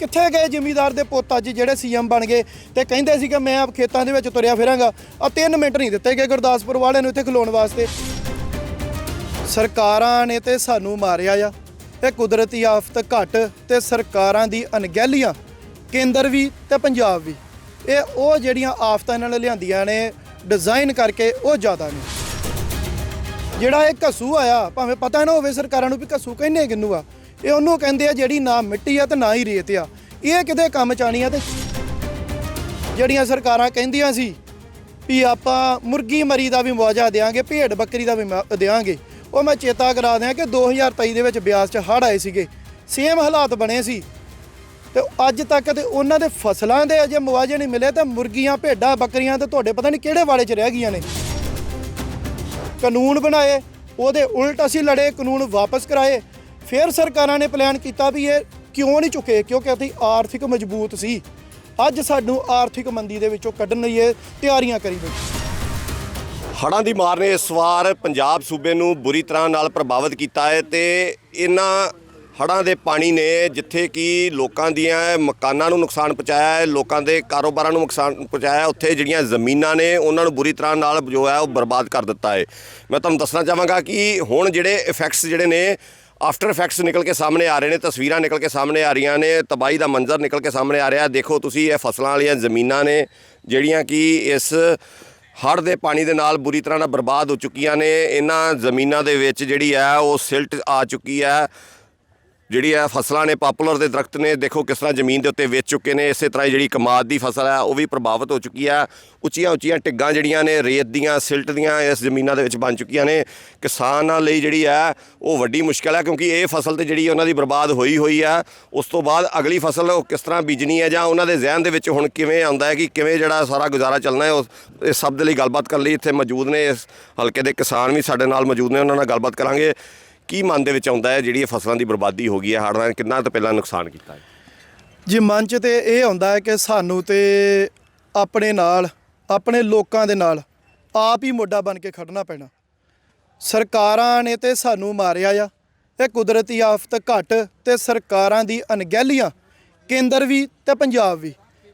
ਕਿੱਥੇ ਗਏ ਜ਼ਿਮੀਦਾਰ ਦੇ ਪੁੱਤ ਅੱਜ ਜਿਹੜੇ ਸੀਐਮ ਬਣ ਗਏ ਤੇ ਕਹਿੰਦੇ ਸੀ ਕਿ ਮੈਂ ਆਪ ਖੇਤਾਂ ਦੇ ਵਿੱਚ ਤੁਰਿਆ ਫਿਰਾਂਗਾ। ਆ 3 ਮਿੰਟ ਨਹੀਂ ਦਿੱਤੇ ਗਏ ਗੁਰਦਾਸਪੁਰ ਵਾਲਿਆਂ ਨੂੰ ਇੱਥੇ ਖਲੋਣ ਵਾਸਤੇ। ਸਰਕਾਰਾਂ ਨੇ ਤੇ ਸਾਨੂੰ ਮਾਰਿਆ ਆ। ਇਹ ਕੁਦਰਤੀ ਆਫਤ ਘਟ ਤੇ ਸਰਕਾਰਾਂ ਦੀ ਅਣਗਹਿਲੀਆਂ, ਕੇਂਦਰ ਵੀ ਤੇ ਪੰਜਾਬ ਵੀ। ਇਹ ਉਹ ਜਿਹੜੀਆਂ ਆਫਤਾਂ ਇਹਨਾਂ ਨੇ ਲਿਆਂਦੀਆਂ ਨੇ ਡਿਜ਼ਾਈਨ ਕਰਕੇ ਉਹ ਜ਼ਿਆਦਾ ਨੇ। ਜਿਹੜਾ ਇਹ ਘਸੂ ਆਇਆ, ਭਾਵੇਂ ਪਤਾ ਨਾ ਹੋਵੇ ਸਰਕਾਰਾਂ ਨੂੰ ਵੀ ਘਸੂ ਕਹਿੰਦੇ ਕਿੰਨੂ ਆ। ਇਹ ਉਹਨੂੰ ਕਹਿੰਦੇ ਆ ਜਿਹੜੀ ਨਾ ਮਿੱਟੀ ਆ ਤੇ ਨਾ ਹੀ ਰੇਤ ਆ। ਇਹ ਕਿਤੇ ਕੰਮ ਚਾਣੀ ਆ ਤੇ ਜਿਹੜੀਆਂ ਸਰਕਾਰਾਂ ਕਹਿੰਦੀਆਂ ਸੀ ਵੀ ਆਪਾਂ ਮੁਰਗੀ ਮਰੀ ਦਾ ਵੀ ਮੁਆਵਜ਼ਾ ਦੇਾਂਗੇ ਭੇਡ ਬੱਕਰੀ ਦਾ ਵੀ ਮੁਆ- ਦੇਾਂਗੇ ਉਹ ਮੈਂ ਚੇਤਾ ਕਰਾ ਦਿਆਂ ਕਿ 2023 ਦੇ ਵਿੱਚ ਬਿਆਸ 'ਚ ਹੜ੍ਹ ਆਏ ਸੀਗੇ। ਸੇਮ ਹਾਲਾਤ ਬਣੇ ਸੀ। ਤੇ ਅੱਜ ਤੱਕ ਤੇ ਉਹਨਾਂ ਦੇ ਫਸਲਾਂ ਦੇ ਅਜੇ ਮੁਆਵਜ਼ੇ ਨਹੀਂ ਮਿਲੇ ਤਾਂ ਮੁਰਗੀਆਂ, ਭੇਡਾਂ, ਬੱਕਰੀਆਂ ਤੇ ਤੁਹਾਡੇ ਪਤਾ ਨਹੀਂ ਕਿਹੜੇ ਵਾਲੇ 'ਚ ਰਹਿ ਗਈਆਂ ਨੇ। ਕਾਨੂੰਨ ਬਣਾਏ, ਉਹਦੇ ਉਲਟ ਅਸੀਂ ਲੜੇ, ਕਾਨੂੰਨ ਵਾਪਸ ਕਰਾਏ ਫਿਰ ਸਰਕਾਰਾਂ ਨੇ ਪਲਾਨ ਕੀਤਾ ਵੀ ਇਹ ਕਿਉਂ ਨਹੀਂ ਚੁੱਕੇ? ਕਿਉਂਕਿ ਅਸੀਂ ਆਰਥਿਕ ਮਜ਼ਬੂਤ ਸੀ। ਅੱਜ ਸਾਨੂੰ ਆਰਥਿਕ ਮੰਦੀ ਦੇ ਵਿੱਚੋਂ ਕੱਢਣ ਲਈ ਇਹ ਤਿਆਰੀਆਂ ਕਰੀ ਬੈਠੇ ਹੜ੍ਹਾਂ ਦੀ ਮਾਰ ਨੇ ਇਸ ਵਾਰ ਪੰਜਾਬ ਸੂਬੇ ਨੂੰ ਬੁਰੀ ਤਰ੍ਹਾਂ ਨਾਲ ਪ੍ਰਭਾਵਿਤ ਕੀਤਾ ਹੈ ਤੇ ਇਹਨਾਂ ਹੜ੍ਹਾਂ ਦੇ ਪਾਣੀ ਨੇ ਜਿੱਥੇ ਕਿ ਲੋਕਾਂ ਦੀਆਂ ਮਕਾਨਾਂ ਨੂੰ ਨੁਕਸਾਨ ਪਹੁੰਚਾਇਆ ਹੈ ਲੋਕਾਂ ਦੇ ਕਾਰੋਬਾਰਾਂ ਨੂੰ ਨੁਕਸਾਨ ਪਹੁੰਚਾਇਆ ਹੈ, ਉੱਥੇ ਜਿਹੜੀਆਂ ਜ਼ਮੀਨਾਂ ਨੇ ਉਹਨਾਂ ਨੂੰ ਬੁਰੀ ਤਰ੍ਹਾਂ ਨਾਲ ਜੋ ਹੈ ਉਹ ਬਰਬਾਦ ਕਰ ਦਿੱਤਾ ਹੈ। ਮੈਂ ਤੁਹਾਨੂੰ ਦੱਸਣਾ ਚਾਹਾਂਗਾ ਕਿ ਹੁਣ ਜਿਹੜੇ ਇਫੈਕਟਸ ਜਿਹੜੇ ਨੇ ਆਫਟਰ ਇਫੈਕਟਸ ਨਿਕਲ ਕੇ ਸਾਹਮਣੇ ਆ ਰਹੇ ਨੇ, ਤਸਵੀਰਾਂ ਨਿਕਲ ਕੇ ਸਾਹਮਣੇ ਆ ਰਹੀਆਂ ਨੇ, ਤਬਾਹੀ ਦਾ ਮੰਜ਼ਰ ਨਿਕਲ ਕੇ ਸਾਹਮਣੇ ਆ ਰਿਹਾ ਦੇਖੋ ਤੁਸੀਂ ਇਹ ਫਸਲਾਂ ਵਾਲੀਆਂ ਜ਼ਮੀਨਾਂ ਨੇ, ਜਿਹੜੀਆਂ ਕਿ ਇਸ ਹੜ੍ਹ ਦੇ ਪਾਣੀ ਦੇ ਨਾਲ ਬੁਰੀ ਤਰ੍ਹਾਂ ਨਾਲ ਬਰਬਾਦ ਹੋ ਚੁੱਕੀਆਂ ਨੇ। ਇਹਨਾਂ ਜ਼ਮੀਨਾਂ ਦੇ ਵਿੱਚ ਜਿਹੜੀ ਹੈ, ਉਹ ਸਿਲਟ ਆ ਚੁੱਕੀ ਹੈ। ਜਿਹੜੀ ਹੈ ਫਸਲਾਂ ਨੇ, ਪਾਪੂਲਰ ਦੇ ਦਰਖਤ ਨੇ, ਦੇਖੋ ਕਿਸ ਤਰ੍ਹਾਂ ਜ਼ਮੀਨ ਦੇ ਉੱਤੇ ਵੇਚ ਚੁੱਕੇ ਨੇ, ਇਸੇ ਤਰ੍ਹਾਂ ਹੀ ਜਿਹੜੀ ਕਮਾਦ ਦੀ ਫਸਲ ਹੈ, ਉਹ ਵੀ ਪ੍ਰਭਾਵਿਤ ਹੋ ਚੁੱਕੀ ਹੈ। ਉੱਚੀਆਂ ਉੱਚੀਆਂ ਟਿੱਗਾਂ ਜਿਹੜੀਆਂ ਨੇ, ਰੇਤ ਦੀਆਂ, ਸਿਲਟ ਦੀਆਂ ਇਸ ਜ਼ਮੀਨਾਂ ਦੇ ਵਿੱਚ ਬਣ ਚੁੱਕੀਆਂ ਨੇ। ਕਿਸਾਨਾਂ ਲਈ ਜਿਹੜੀ ਹੈ, ਉਹ ਵੱਡੀ ਮੁਸ਼ਕਲ ਹੈ, ਕਿਉਂਕਿ ਇਹ ਫਸਲ ਤੇ ਜਿਹੜੀ ਉਹਨਾਂ ਦੀ ਬਰਬਾਦ ਹੋਈ ਹੋਈ ਹੈ, ਉਸ ਤੋਂ ਬਾਅਦ ਅਗਲੀ ਫਸਲ ਉਹ ਕਿਸ ਤਰ੍ਹਾਂ ਬੀਜਣੀ ਹੈ ਜਾਂ ਉਹਨਾਂ ਦੇ ਜ਼ਿਹਨ ਦੇ ਵਿੱਚ ਹੁਣ ਕਿਵੇਂ ਆਉਂਦਾ ਹੈ ਕਿ ਕਿਵੇਂ ਜਿਹੜਾ ਸਾਰਾ ਗੁਜ਼ਾਰਾ ਚੱਲਣਾ ਹੈ ਉਸ ਇਸ ਸਭ ਦੇ ਲਈ ਗੱਲਬਾਤ ਕਰਨ ਲਈ ਇੱਥੇ ਮੌਜੂਦ ਨੇ। ਇਸ ਹਲਕੇ ਦੇ ਕਿਸਾਨ ਵੀ ਸਾਡੇ ਨਾਲ ਮੌਜੂਦ ਨੇ, ਉਹਨਾਂ ਨਾਲ ਗੱਲਬਾਤ ਕਰਾਂਗੇ। ਕੀ ਮਨ ਦੇ ਵਿੱਚ ਆਉਂਦਾ ਹੈ ਜਿਹੜੀ ਇਹ ਫਸਲਾਂ ਦੀ ਬਰਬਾਦੀ ਹੋ ਗਈ ਹੈ, ਹੜ੍ਹਾਂ ਨੇ ਕਿੰਨਾ ਤੋਂ ਪਹਿਲਾਂ ਨੁਕਸਾਨ ਕੀਤਾ ਹੈ? ਜੀ, ਮਨ 'ਚ ਤੇ ਇਹ ਆਉਂਦਾ ਹੈ ਕਿ ਸਾਨੂੰ ਤੇ ਆਪਣੇ ਨਾਲ, ਆਪਣੇ ਲੋਕਾਂ ਦੇ ਨਾਲ ਆਪ ਹੀ ਮੋਢਾ ਬਣ ਕੇ ਖੜਨਾ ਪੈਣਾ। ਸਰਕਾਰਾਂ ਨੇ ਤੇ ਸਾਨੂੰ ਮਾਰਿਆ ਆ। ਇਹ ਕੁਦਰਤੀ ਆਫਤ ਘਟ ਤੇ ਸਰਕਾਰਾਂ ਦੀ ਅਣਗਹਿਲੀਆਂ, ਕੇਂਦਰ ਵੀ ਤੇ ਪੰਜਾਬ ਵੀ,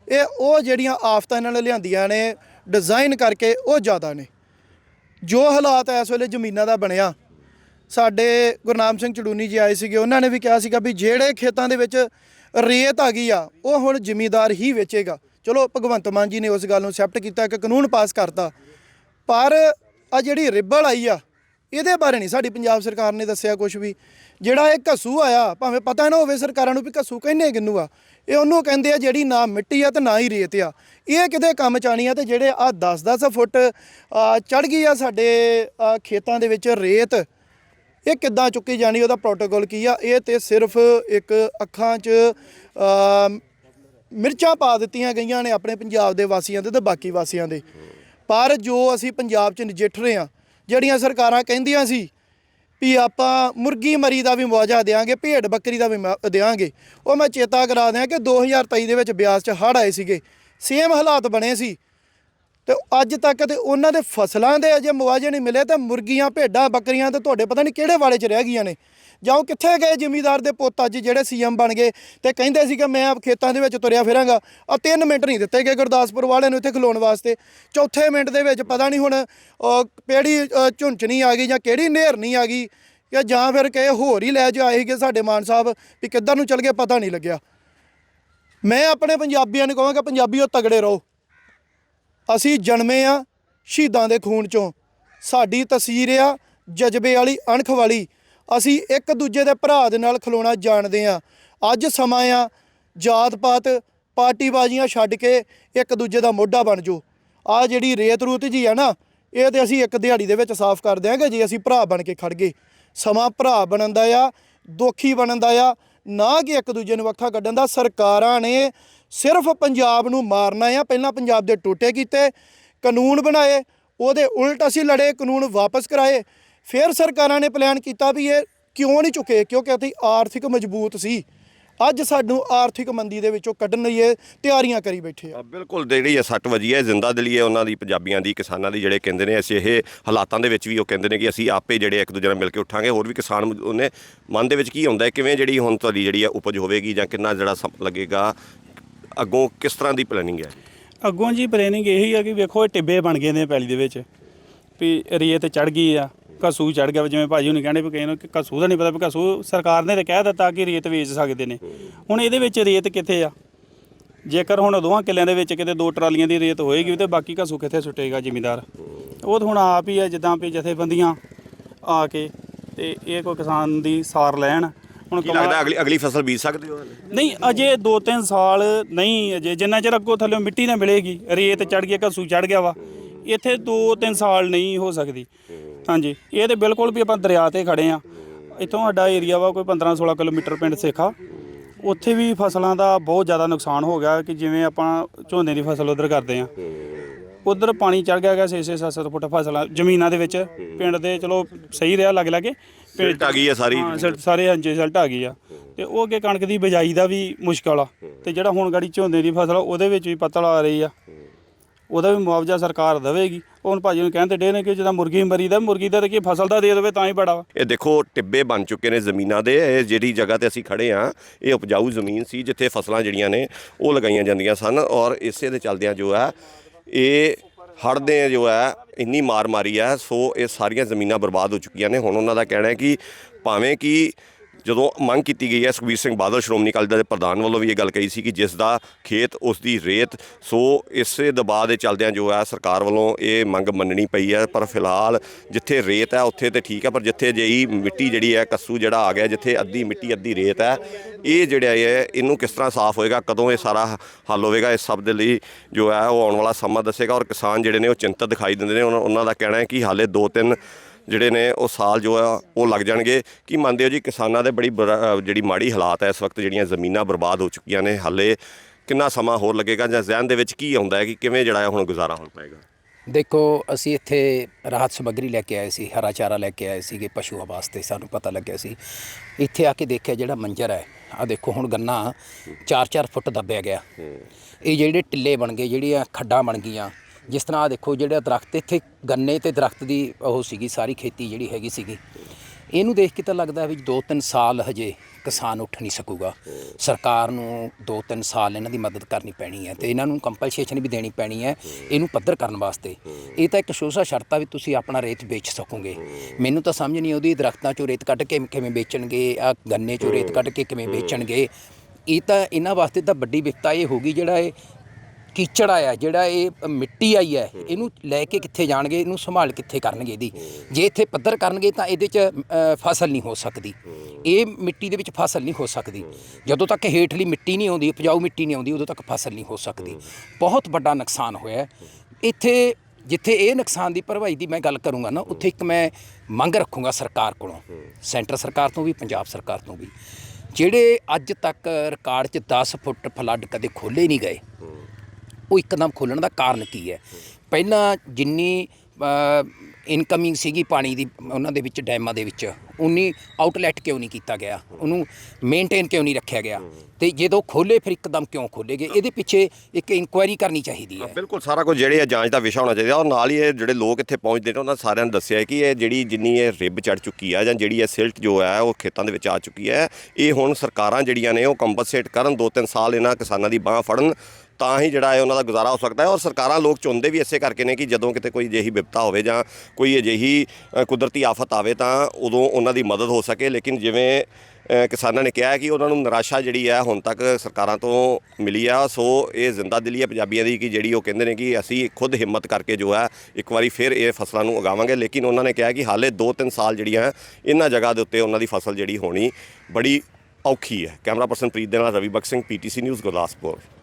ਇਹ ਉਹ ਜਿਹੜੀਆਂ ਆਫਤਾਂ ਇਹਨਾਂ ਨੇ ਲਿਆਂਦੀਆਂ ਨੇ, ਡਿਜ਼ਾਈਨ ਕਰਕੇ ਉਹ ਜ਼ਿਆਦਾ ਨੇ। ਜੋ ਹਾਲਾਤ ਇਸ ਵੇਲੇ ਜ਼ਮੀਨਾਂ ਦਾ ਬਣਿਆ ਸਾਡੇ ਗੁਰਨਾਮ ਸਿੰਘ ਚੜੂਨੀ ਜੀ ਆਏ ਸੀਗੇ, ਉਹਨਾਂ ਨੇ ਵੀ ਕਿਹਾ ਸੀਗਾ ਵੀ ਜਿਹੜੇ ਖੇਤਾਂ ਦੇ ਵਿੱਚ ਰੇਤ ਆ ਗਈ ਆ, ਉਹ ਹੁਣ ਜ਼ਿਮੀਦਾਰ ਹੀ ਵੇਚੇਗਾ। ਚਲੋ, ਭਗਵੰਤ ਮਾਨ ਜੀ ਨੇ ਉਸ ਗੱਲ ਨੂੰ ਐਕਸੈਪਟ ਕੀਤਾ ਕਿ ਕਾਨੂੰਨ ਪਾਸ ਕਰਤਾ। ਪਰ ਆ ਜਿਹੜੀ ਰਿਬਲ ਆਈ ਆ, ਇਹਦੇ ਬਾਰੇ ਨਹੀਂ ਸਾਡੀ ਪੰਜਾਬ ਸਰਕਾਰ ਨੇ ਦੱਸਿਆ ਕੁਝ ਵੀ। ਜਿਹੜਾ ਇਹ ਘਸੂ ਆਇਆ, ਭਾਵੇਂ ਪਤਾ ਨਾ ਹੋਵੇ ਸਰਕਾਰਾਂ ਨੂੰ ਵੀ ਘਸੂ ਕਹਿੰਦੇ ਕਿੰਨੂ ਆ। ਇਹ ਉਹਨੂੰ ਕਹਿੰਦੇ ਆ ਜਿਹੜੀ ਨਾ ਮਿੱਟੀ ਆ ਤੇ ਨਾ ਹੀ ਰੇਤ ਆ। ਇਹ ਕਿਤੇ ਕੰਮ ਚਾਣੀ ਆ ਤੇ ਜਿਹੜੇ ਆ 10-10 ਫੁੱਟ ਚੜ ਗਈ ਆ ਸਾਡੇ ਖੇਤਾਂ ਦੇ ਵਿੱਚ ਰੇਤ ਇਹ ਕਿੱਦਾਂ ਚੁੱਕੀ ਜਾਣੀ ਉਹਦਾ ਪ੍ਰੋਟੋਕੋਲ ਕੀ ਆ? ਇਹ ਤੇ ਸਿਰਫ ਇੱਕ ਅੱਖਾਂ 'ਚ ਮਿਰਚਾਂ ਪਾ ਦਿੱਤੀਆਂ ਗਈਆਂ ਨੇ ਆਪਣੇ ਪੰਜਾਬ ਦੇ ਵਾਸੀਆਂ ਦੇ ਤੇ ਬਾਕੀ ਵਾਸੀਆਂ ਦੇ। ਪਰ ਜੋ ਅਸੀਂ ਪੰਜਾਬ 'ਚ ਨਜਿੱਠ ਰਹੇ ਹਾਂ, ਜਿਹੜੀਆਂ ਸਰਕਾਰਾਂ ਕਹਿੰਦੀਆਂ ਸੀ ਵੀ ਆਪਾਂ ਮੁਰਗੀ ਮਰੀ ਦਾ ਵੀ ਮੁਆਵਜ਼ਾ ਦੇਾਂਗੇ ਭੇਡ ਬੱਕਰੀ ਦਾ ਵੀ ਮੁਆ- ਦੇਾਂਗੇ ਉਹ ਮੈਂ ਚੇਤਾ ਕਰਾ ਦਿਆਂ ਕਿ 2023 ਦੇ ਵਿੱਚ ਬਿਆਸ 'ਚ ਹੜ੍ਹ ਆਏ ਸੀਗੇ। ਸੇਮ ਹਾਲਾਤ ਬਣੇ ਸੀ। ਤੇ ਅੱਜ ਤੱਕ ਤੇ ਉਹਨਾਂ ਦੇ ਫਸਲਾਂ ਦੇ ਅਜੇ ਮੁਆਵਜ਼ੇ ਨਹੀਂ ਮਿਲੇ ਤੇ ਮੁਰਗੀਆਂ, ਭੇਡਾਂ, ਬੱਕਰੀਆਂ ਤੇ ਤੁਹਾਡੇ ਪਤਾ ਨਹੀਂ ਕਿਹੜੇ ਵਾਲੇ 'ਚ ਰਹਿ ਗਈਆਂ ਨੇ। ਜਾਂ ਉਹ ਕਿੱਥੇ ਗਏ ਜ਼ਿਮੀਦਾਰ ਦੇ ਪੁੱਤ ਅੱਜ ਜਿਹੜੇ ਸੀਐਮ ਬਣ ਗਏ ਤੇ ਕਹਿੰਦੇ ਸੀ ਕਿ ਮੈਂ ਆਪ ਖੇਤਾਂ ਦੇ ਵਿੱਚ ਤੁਰਿਆ ਫਿਰਾਂਗਾ। ਆ 3 ਮਿੰਟ ਨਹੀਂ ਦਿੱਤੇ ਗਏ ਗੁਰਦਾਸਪੁਰ ਵਾਲਿਆਂ ਨੂੰ ਇੱਥੇ ਖਲੋਣ ਵਾਸਤੇ। ਚੌਥੇ ਮਿੰਟ ਦੇ ਵਿੱਚ ਪਤਾ ਨਹੀਂ ਹੁਣ ਕਿਹੜੀ ਝੁੰਚਣੀ ਆ ਗਈ ਜਾਂ ਕਿਹੜੀ ਨੇਰਨੀ ਆ ਗਈ ਕਿ ਜਾਂ ਫਿਰ ਕਹੇ ਹੋਰ ਹੀ ਲੈ ਜਾ ਆਏ ਸੀਗੇ ਸਾਡੇ ਮਾਨ ਸਾਹਿਬ ਵੀ ਕਿੱਧਰ ਨੂੰ ਚਲ ਗਏ ਪਤਾ ਨਹੀਂ ਲੱਗਿਆ। ਮੈਂ ਆਪਣੇ ਪੰਜਾਬੀਆਂ ਨੂੰ ਕਹਾਂਗਾ ਪੰਜਾਬੀਓ ਤਗੜੇ ਰਹੋ। ਅਸੀਂ ਜਨਮੇ ਆ ਸ਼ਹੀਦਾਂ ਦੇ ਖੂਨ ਚੋਂ। ਸਾਡੀ ਤਸਵੀਰ ਆ ਜਜ਼ਬੇ ਵਾਲੀ, ਅਣਖ ਵਾਲੀ। ਅਸੀਂ ਇੱਕ ਦੂਜੇ ਦੇ ਭਰਾ ਦੇ ਨਾਲ ਖਲੋਣਾ ਜਾਣਦੇ ਆ। ਅੱਜ ਸਮਾਂ ਆ ਜਾਤ ਪਾਤ ਪਾਰਟੀਬਾਜ਼ੀਆਂ ਛੱਡ ਕੇ ਇੱਕ ਦੂਜੇ ਦਾ ਮੋਢਾ ਬਣ ਜੋ ਆ ਜਿਹੜੀ ਰੇਤ ਰੂਤ ਜੀ ਆ ਨਾ, ਇਹ ਤੇ ਅਸੀਂ ਇੱਕ ਦਿਹਾੜੀ ਦੇ ਵਿੱਚ ਸਾਫ਼ ਕਰ ਦਿਆਂਗੇ ਜੇ ਅਸੀਂ ਭਰਾ ਬਣ ਕੇ ਖੜ ਗਏ। ਸਮਾਂ ਭਰਾ ਬਣਨ ਦਾ ਆ, ਦੋਖੀ ਬਣਨ ਦਾ ਆ। ਨਾ ਕਿ ਇੱਕ ਦੂਜੇ ਨੂੰ ਅੱਖਾਂ ਕੱਢਣ ਦਾ। ਸਰਕਾਰਾਂ ਨੇ ਸਿਰਫ ਪੰਜਾਬ ਨੂੰ ਮਾਰਨਾ ਆ। ਪਹਿਲਾਂ ਪੰਜਾਬ ਦੇ ਟੋਟੇ ਕੀਤੇ, ਕਾਨੂੰਨ ਬਣਾਏ, ਉਹਦੇ ਉਲਟ ਅਸੀਂ ਲੜੇ, ਕਾਨੂੰਨ ਵਾਪਸ ਕਰਾਏ। ਫਿਰ ਸਰਕਾਰਾਂ ਨੇ ਪਲਾਨ ਕੀਤਾ ਵੀ ਇਹ ਕਿਉਂ ਨਹੀਂ ਚੁੱਕੇ? ਕਿਉਂਕਿ ਅਸੀਂ ਆਰਥਿਕ ਮਜ਼ਬੂਤ ਸੀ। ਅੱਜ ਸਾਨੂੰ ਆਰਥਿਕ ਮੰਦੀ ਦੇ ਵਿੱਚੋਂ ਕੱਢਣ ਲਈ ਇਹ ਤਿਆਰੀਆਂ ਕਰੀ ਬੈਠੇ ਆ। ਬਿਲਕੁਲ, ਜਿਹੜੀ ਹੈ ਸੱਟ ਵਜੀ ਹੈ ਜ਼ਿੰਦਾ ਦਿਲੀ ਹੈ ਉਹਨਾਂ ਦੀ, ਪੰਜਾਬੀਆਂ ਦੀ, ਕਿਸਾਨਾਂ ਦੀ, ਜਿਹੜੇ ਕਹਿੰਦੇ ਨੇ, ਅਸੀਂ ਇਹ ਹਾਲਾਤਾਂ ਦੇ ਵਿੱਚ ਵੀ ਉਹ ਕਹਿੰਦੇ ਨੇ ਕਿ ਅਸੀਂ ਆਪੇ ਜਿਹੜੇ ਇੱਕ ਦੂਜੇ ਨਾਲ ਮਿਲ ਕੇ ਉੱਠਾਂਗੇ। ਹੋਰ ਵੀ ਕਿਸਾਨ ਉਹਨੇ ਮਨ ਦੇ ਵਿੱਚ ਕੀ ਹੁੰਦਾ ਹੈ? ਕਿਵੇਂ ਜਿਹੜੀ ਹੁਣ ਤੁਹਾਡੀ ਜਿਹੜੀ ਹੈ ਉਪਜ ਹੋਵੇਗੀ ਜਾਂ ਕਿੰਨਾ ਜਿਹੜਾ ਸਮਾਂ ਲੱਗੇਗਾ? ਅੱਗੋਂ ਕਿਸ ਤਰ੍ਹਾਂ ਦੀ ਪਲੈਨਿੰਗ ਹੈ? ਅੱਗੋਂ ਜੀ ਪਲੈਨਿੰਗ ਇਹੀ ਆ ਕਿ ਵੇਖੋ ਇਹ ਟਿੱਬੇ ਬਣ ਗਏ ਨੇ ਪੈਲੀ ਦੇ ਵਿੱਚ। ਵੀ ਰੇਤ ਚੜ ਗਈ ਆ ਕਸੂ ਚੜ ਗਿਆ ਵਾ, ਜਿਵੇਂ ਭਾਜੀ ਉਹਨੇ ਕਹਿੰਦੇ ਵੀ ਕਿਸੇ ਨੂੰ ਕਸੂ ਦਾ ਨਹੀਂ ਪਤਾ ਵੀ ਕਸੂ ਸਰਕਾਰ ਨੇ ਤਾਂ ਕਹਿ ਦਿੱਤਾ ਕਿ ਰੇਤ ਵੇਚ ਸਕਦੇ ਨੇ। ਹੁਣ ਇਹਦੇ ਵਿੱਚ ਰੇਤ ਕਿੱਥੇ ਆ? ਜੇਕਰ ਹੁਣ ਦੋਹਾਂ ਕਿੱਲਿਆਂ ਦੇ ਵਿੱਚ ਕਿਤੇ ਦੋ ਟਰਾਲੀਆਂ ਦੀ ਰੇਤ ਹੋਏਗੀ ਤੇ ਬਾਕੀ ਕਸੂ ਕਿੱਥੇ ਸੁੱਟੇਗਾ ਜ਼ਿਮੀਦਾਰ? ਉਹ ਤਾਂ ਹੁਣ ਆਪ ਹੀ ਆ ਜਿੱਦਾਂ ਵੀ ਜਥੇਬੰਦੀਆਂ ਆ ਕੇ ਤੇ ਇਹ ਕੋਈ ਕਿਸਾਨ ਦੀ ਸਾਰ ਲੈਣ ਹੁਣ ਕੀ ਲੱਗਦਾ ਅਗਲੀ ਅਗਲੀ ਫਸਲ ਬੀਜ ਸਕਦੇ ਹੋ? ਨਹੀਂ ਅਜੇ 2-3 ਸਾਲ ਨਹੀਂ ਅਜੇ ਜਿੰਨਾ ਚਿਰ ਅੱਗੋਂ ਥੱਲੇ ਮਿੱਟੀ ਨਾ ਮਿਲੇਗੀ ਰੇਤ ਚੜ ਗਿਆ ਘਸੂ ਚੜ ਗਿਆ ਵਾ ਇੱਥੇ 2-3 ਸਾਲ ਨਹੀਂ ਹੋ ਸਕਦੀ। ਹਾਂਜੀ ਇਹ ਤੇ ਬਿਲਕੁਲ ਵੀ ਆਪਾਂ ਦਰਿਆ ਤੇ ਖੜੇ ਆ। ਇੱਥੋਂ ਸਾਡਾ ਏਰੀਆ ਵਾ ਕੋਈ 15-16 ਕਿਲੋਮੀਟਰ ਪਿੰਡ ਸੇਖਾ। ਉੱਥੇ ਵੀ ਫਸਲਾਂ ਦਾ ਬਹੁਤ ਜ਼ਿਆਦਾ ਨੁਕਸਾਨ ਹੋ ਗਿਆ ਕਿ ਜਿਵੇਂ ਆਪਾਂ ਝੋਨੇ ਦੀ ਫਸਲ ਉਧਰ ਕਰਦੇ ਆ। ਉਧਰ ਪਾਣੀ ਚੜ ਗਿਆ ਗਿਆ 6-6 7-7 ਫੁੱਟ ਫਸਲਾਂ ਜ਼ਮੀਨਾਂ ਦੇ ਵਿੱਚ। ਪਿੰਡ ਦੇ ਚਲੋ ਸਹੀ ਰਿਹਾ ਲੱਗ ਲੱਗੇ ਸਿਲਟ ਆ ਗਈ ਹੈ ਸਾਰੀ। ਹਾਂ ਸਿਲਟ- ਸਾਰੇ ਹਾਂਜੀ ਸਿਲਟ ਆ ਗਈ ਆ। ਤੇ ਉਹ ਅੱਗੇ ਕਣਕ ਦੀ ਬਿਜਾਈ ਦਾ ਵੀ ਮੁਸ਼ਕਲ ਆ। ਤੇ ਜਿਹੜਾ ਹੁਣ ਗਾੜੀ ਝੋਨੇ ਦੀ ਫਸਲ ਆ, ਉਹਦੇ ਵਿੱਚ ਵੀ ਪਤਲ ਆ ਰਹੀ ਆ। ਉਹਦਾ ਵੀ ਮੁਆਵਜ਼ਾ ਸਰਕਾਰ ਦੇਵੇਗੀ। ਉਹ ਹੁਣ ਭਾਜੀ ਨੂੰ ਕਹਿੰਦੇ ਡੇ ਨੇ ਕਿ ਜਦੋਂ ਮੁਰਗੀ ਮਰੀ ਦਾ ਮੁਰਗੀ ਦਾ ਤੇ ਕੀ ਫਸਲ ਦਾ ਦੇ ਦੇਵੇ ਤਾਂ ਹੀ ਬੜਾ ਵਾ। ਇਹ ਦੇਖੋ ਟਿੱਬੇ ਬਣ ਚੁੱਕੇ ਨੇ ਜ਼ਮੀਨਾਂ ਦੇ। ਇਹ ਜਿਹੜੀ ਜਗ੍ਹਾ ਤੇ ਅਸੀਂ ਖੜੇ ਆ ਇਹ ਉਪਜਾਊ ਜ਼ਮੀਨ ਸੀ ਜਿੱਥੇ ਫਸਲਾਂ ਜਿਹੜੀਆਂ ਨੇ ਉਹ ਲਗਾਈਆਂ ਜਾਂਦੀਆਂ ਸਨ ਔਰ ਇਸੇ ਦੇ ਚੱਲਦਿਆਂ ਜੋ ਹੈ ਇਹ ਹੜ੍ਹ ਦੇ ਜੋ ਹੈ, ਇੰਨੀ ਮਾਰ ਮਾਰੀ ਹੈ, ਸੋ ਇਹ ਸਾਰੀਆਂ ਜ਼ਮੀਨਾਂ ਬਰਬਾਦ ਹੋ ਚੁੱਕੀਆਂ ਨੇ। ਹੁਣ ਉਹਨਾਂ ਦਾ ਕਹਿਣਾ ਹੈ ਕਿ ਭਾਵੇਂ ਕਿ ਜਦੋਂ ਮੰਗ ਕੀਤੀ ਗਈ ਹੈ, ਸੁਖਬੀਰ ਸਿੰਘ ਬਾਦਲ ਸ਼੍ਰੋਮਣੀ ਅਕਾਲੀ ਦਲ ਦੇ ਪ੍ਰਧਾਨ ਵੱਲੋਂ ਵੀ ਇਹ ਗੱਲ ਕਹੀ ਸੀ ਕਿ ਜਿਸ ਦਾ ਖੇਤ, ਉਸ ਦੀ ਰੇਤ, ਸੋ ਇਸੇ ਦਬਾਅ ਦੇ ਚੱਲਦਿਆਂ ਜੋ ਹੈ, ਸਰਕਾਰ ਵੱਲੋਂ ਇਹ ਮੰਗ ਮੰਨਣੀ ਪਈ ਹੈ। ਪਰ ਫਿਲਹਾਲ ਜਿੱਥੇ ਰੇਤ ਹੈ, ਉੱਥੇ ਤੇ ਠੀਕ ਹੈ, ਪਰ ਜਿੱਥੇ ਜਿਹੀ ਮਿੱਟੀ ਜਿਹੜੀ ਹੈ, ਕੱਸੂ ਜਿਹੜਾ ਆ ਗਿਆ, ਜਿੱਥੇ ਅੱਧੀ ਮਿੱਟੀ, ਅੱਧੀ ਰੇਤ ਹੈ, ਇਹ ਜਿਹੜਾ ਹੈ, ਇਹਨੂੰ ਕਿਸ ਤਰ੍ਹਾਂ ਸਾਫ਼ ਹੋਏਗਾ, ਕਦੋਂ ਇਹ ਸਾਰਾ ਹੱਲ ਹੋਵੇਗਾ, ਇਸ ਸਭ ਦੇ ਲਈ ਜੋ ਹੈ, ਉਹ ਆਉਣ ਵਾਲਾ ਸਮਾਂ ਦੱਸੇਗਾ ਔਰ ਕਿਸਾਨ ਜਿਹੜੇ ਨੇ ਉਹ ਚਿੰਤਤ ਦਿਖਾਈ ਦਿੰਦੇ ਨੇ। ਉਹਨਾਂ ਦਾ ਕਹਿਣਾ ਹੈ ਕਿ ਹਾਲੇ 2-3 ਜਿਹੜੇ ਨੇ ਉਹ ਸਾਲ ਜੋ ਆ ਉਹ ਲੱਗ ਜਾਣਗੇ। ਕੀ ਮੰਨਦੇ ਹੋ ਜੀ ਕਿਸਾਨਾਂ ਦੇ ਬੜੀ ਜਿਹੜੀ ਮਾੜੀ ਹਾਲਾਤ ਹੈ ਇਸ ਵਕਤ ਜਿਹੜੀਆਂ ਜ਼ਮੀਨਾਂ ਬਰਬਾਦ ਹੋ ਚੁੱਕੀਆਂ ਨੇ ਹਾਲੇ ਕਿੰਨਾ ਸਮਾਂ ਹੋਰ ਲੱਗੇਗਾ ਜਾਂ ਜ਼ਹਿਨ ਦੇ ਵਿੱਚ ਕੀ ਆਉਂਦਾ ਹੈ ਕਿ ਕਿਵੇਂ ਜਿਹੜਾ ਹੁਣ ਗੁਜ਼ਾਰਾ ਹੋ ਪਾਏਗਾ? ਦੇਖੋ ਅਸੀਂ ਇੱਥੇ ਰਾਹਤ ਸਮੱਗਰੀ ਲੈ ਕੇ ਆਏ ਸੀ ਹਰਾ ਚਾਰਾ ਲੈ ਕੇ ਆਏ ਸੀਗੇ ਪਸ਼ੂਆਂ ਵਾਸਤੇ ਸਾਨੂੰ ਪਤਾ ਲੱਗਿਆ ਸੀ। ਇੱਥੇ ਆ ਕੇ ਦੇਖਿਆ ਜਿਹੜਾ ਮੰਜਰ ਹੈ ਆ ਦੇਖੋ ਹੁਣ ਗੰਨਾ 4-4 ਫੁੱਟ ਦੱਬਿਆ ਗਿਆ। ਇਹ ਜਿਹੜੇ ਟਿੱਲੇ ਬਣ ਗਏ ਜਿਹੜੀਆਂ ਖੱਡਾਂ ਬਣ ਗਈਆਂ ਜਿਸ ਤਰ੍ਹਾਂ ਦੇਖੋ ਜਿਹੜਾ ਦਰਖਤ, ਇੱਥੇ ਗੰਨੇ ਤੇ ਦਰਖਤ ਦੀ ਉਹ ਸੀਗੀ, ਸਾਰੀ ਖੇਤੀ ਜਿਹੜੀ ਹੈਗੀ ਸੀਗੀ। ਇਹਨੂੰ ਦੇਖ ਕੇ ਤਾਂ ਲੱਗਦਾ ਵੀ 2-3 ਸਾਲ ਹਜੇ ਕਿਸਾਨ ਉੱਠ ਨਹੀਂ ਸਕੂਗਾ। ਸਰਕਾਰ ਨੂੰ 2-3 ਸਾਲ ਇਹਨਾਂ ਦੀ ਮਦਦ ਕਰਨੀ ਪੈਣੀ ਹੈ ਤੇ ਇਹਨਾਂ ਨੂੰ ਕੰਪਨਸੇਸ਼ਨ ਵੀ ਦੇਣੀ ਪੈਣੀ ਹੈ, ਇਹਨੂੰ ਪੱਧਰ ਕਰਨ ਵਾਸਤੇ। ਇਹ ਤਾਂ ਇੱਕ ਸ਼ੋਸ਼ਾ ਸ਼ਰਤ ਆ ਵੀ ਤੁਸੀਂ ਆਪਣਾ ਰੇਤ ਵੇਚ ਸਕੋਗੇ। ਮੈਨੂੰ ਤਾਂ ਸਮਝ ਨਹੀਂ ਆਉਂਦੀ ਦਰਖਤਾਂ ਚੋਂ ਰੇਤ ਕੱਢ ਕੇ ਕਿਵੇਂ ਵੇਚਣਗੇ, ਆ ਗੰਨੇ ਚੋਂ ਰੇਤ ਕੱਢ ਕੇ ਕਿਵੇਂ ਵੇਚਣਗੇ। ਇਹ ਤਾਂ ਇਹਨਾਂ ਵਾਸਤੇ ਤਾਂ ਵੱਡੀ ਵਿਪਤਾ ਇਹ ਹੋਗੀ ਜਿਹੜਾ ਇਹ ਕੀਚੜ ਆਇਆ ਜਿਹੜਾ ਇਹ ਮਿੱਟੀ ਆਈ ਹੈ ਇਹਨੂੰ ਲੈ ਕੇ ਕਿੱਥੇ ਜਾਣਗੇ ਇਹਨੂੰ ਸੰਭਾਲ ਕਿੱਥੇ ਕਰਨਗੇ ਇਹਦੀ। ਜੇ ਇੱਥੇ ਪੱਧਰ ਕਰਨਗੇ ਤਾਂ ਇਹਦੇ 'ਚ ਫਸਲ ਨਹੀਂ ਹੋ ਸਕਦੀ। ਇਹ ਮਿੱਟੀ ਦੇ ਵਿੱਚ ਫਸਲ ਨਹੀਂ ਹੋ ਸਕਦੀ। ਜਦੋਂ ਤੱਕ ਹੇਠਲੀ ਮਿੱਟੀ ਨਹੀਂ ਆਉਂਦੀ ਉਪਜਾਊ ਮਿੱਟੀ ਨਹੀਂ ਆਉਂਦੀ ਉਦੋਂ ਤੱਕ ਫਸਲ ਨਹੀਂ ਹੋ ਸਕਦੀ। ਬਹੁਤ ਵੱਡਾ ਨੁਕਸਾਨ ਹੋਇਆ। ਇੱਥੇ ਜਿੱਥੇ ਇਹ ਨੁਕਸਾਨ ਦੀ ਭਰਵਾਈ ਦੀ ਮੈਂ ਗੱਲ ਕਰੂੰਗਾ ਨਾ ਉੱਥੇ ਇੱਕ ਮੈਂ ਮੰਗ ਰੱਖੂੰਗਾ ਸਰਕਾਰ ਕੋਲੋਂ। ਸੈਂਟਰ ਸਰਕਾਰ ਤੋਂ ਵੀ ਪੰਜਾਬ ਸਰਕਾਰ ਤੋਂ ਵੀ। ਜਿਹੜੇ ਅੱਜ ਤੱਕ ਰਿਕਾਰਡ 'ਚ 10 ਫੁੱਟ ਫਲੱਡ ਕਦੇ ਖੋਲੇ ਨਹੀਂ ਗਏ ਉਹ ਇੱਕਦਮ ਖੋਲਣ ਦਾ ਕਾਰਨ ਕੀ ਹੈ? ਪਹਿਲਾਂ ਜਿੰਨੀ ਇਨਕਮਿੰਗ ਸੀਗੀ ਪਾਣੀ ਦੀ, ਉਹਨਾਂ ਦੇ ਵਿੱਚ, ਡੈਮਾਂ ਦੇ ਵਿੱਚ, ਉਨੀ ਆਊਟਲੈਟ ਕਿਉਂ ਨਹੀਂ ਕੀਤਾ ਗਿਆ? ਉਹਨੂੰ ਮੇਨਟੇਨ ਕਿਉਂ ਨਹੀਂ ਰੱਖਿਆ ਗਿਆ? ਤੇ ਜਦੋਂ ਖੋਲੇ ਫਿਰ ਇੱਕਦਮ ਕਿਉਂ ਖੋਲੇ ਗਏ? ਇਹਦੇ ਪਿੱਛੇ ਇੱਕ ਇਨਕੁਆਇਰੀ ਕਰਨੀ ਚਾਹੀਦੀ ਹੈ। ਬਿਲਕੁਲ, ਸਾਰਾ ਕੁਝ ਜਿਹੜੇ ਆ ਜਾਂਚ ਦਾ ਵਿਸ਼ਾ ਹੋਣਾ ਚਾਹੀਦਾ। ਔਰ ਨਾਲ ਹੀ ਇਹ ਜਿਹੜੇ ਲੋਕ ਇੱਥੇ ਪਹੁੰਚਦੇ ਨੇ, ਉਹਨਾਂ ਸਾਰਿਆਂ ਨੂੰ ਦੱਸਿਆ ਕਿ ਇਹ ਜਿਹੜੀ ਜਿੰਨੀ ਇਹ ਰਿਬ ਚੜ ਚੁੱਕੀ ਆ, ਜਾਂ ਜਿਹੜੀ ਇਹ ਸਿਲਟ ਜੋ ਹੈ, ਉਹ ਖੇਤਾਂ ਦੇ ਵਿੱਚ ਆ ਚੁੱਕੀ ਹੈ, ਇਹ ਹੁਣ ਸਰਕਾਰਾਂ ਜਿਹੜੀਆਂ ਨੇ, ਉਹ ਕੰਪਨਸੇਟ ਕਰਨ, ਦੋ ਤਿੰਨ ਸਾਲ ਇਹਨਾਂ ਕਿਸਾਨਾਂ ਦੀ ਬਾਹ ਫੜਨ ਤਾਂ ਹੀ ਜਿਹੜਾ ਹੈ ਉਹਨਾਂ ਦਾ ਗੁਜ਼ਾਰਾ ਹੋ ਸਕਦਾ ਹੈ ਔਰ ਸਰਕਾਰਾਂ ਲੋਕ ਚਾਹੁੰਦੇ ਵੀ ਇਸੇ ਕਰਕੇ ਨੇ ਕਿ ਜਦੋਂ ਕਿਤੇ ਕੋਈ ਅਜਿਹੀ ਵਿਪਤਾ ਹੋਵੇ ਜਾਂ ਕੋਈ ਅਜਿਹੀ ਕੁਦਰਤੀ ਆਫਤ ਆਵੇ ਤਾਂ ਉਦੋਂ ਉਹਨਾਂ ਦੀ ਮਦਦ ਹੋ ਸਕੇ। ਲੇਕਿਨ ਜਿਵੇਂ ਕਿਸਾਨਾਂ ਨੇ ਕਿਹਾ ਕਿ ਉਹਨਾਂ ਨੂੰ ਨਿਰਾਸ਼ਾ ਜਿਹੜੀ ਹੈ ਹੁਣ ਤੱਕ ਸਰਕਾਰਾਂ ਤੋਂ ਮਿਲੀ ਆ। ਸੋ ਇਹ ਜ਼ਿੰਦਾ ਦਿਲੀ ਹੈ ਪੰਜਾਬੀਆਂ ਦੀ ਕਿ ਜਿਹੜੀ ਉਹ ਕਹਿੰਦੇ ਨੇ ਕਿ ਅਸੀਂ ਖੁਦ ਹਿੰਮਤ ਕਰਕੇ ਜੋ ਹੈ ਇੱਕ ਵਾਰੀ ਫਿਰ ਇਹ ਫਸਲਾਂ ਨੂੰ ਉਗਾਵਾਂਗੇ। ਲੇਕਿਨ ਉਹਨਾਂ ਨੇ ਕਿਹਾ ਕਿ ਹਾਲੇ 2-3 ਸਾਲ ਜਿਹੜੀਆਂ ਇਹਨਾਂ ਜਗ੍ਹਾ ਦੇ ਉੱਤੇ ਉਹਨਾਂ ਦੀ ਫਸਲ ਜਿਹੜੀ ਹੋਣੀ ਬੜੀ ਔਖੀ ਹੈ। ਕੈਮਰਾ ਪਰਸਨ ਪ੍ਰੀਤ ਦੇ ਨਾਲ ਰਵੀ ਬਖਸ਼ ਸਿੰਘ ਪੀਟੀਸੀ ਨਿਊਜ਼ ਗੁਰਦਾਸਪੁਰ।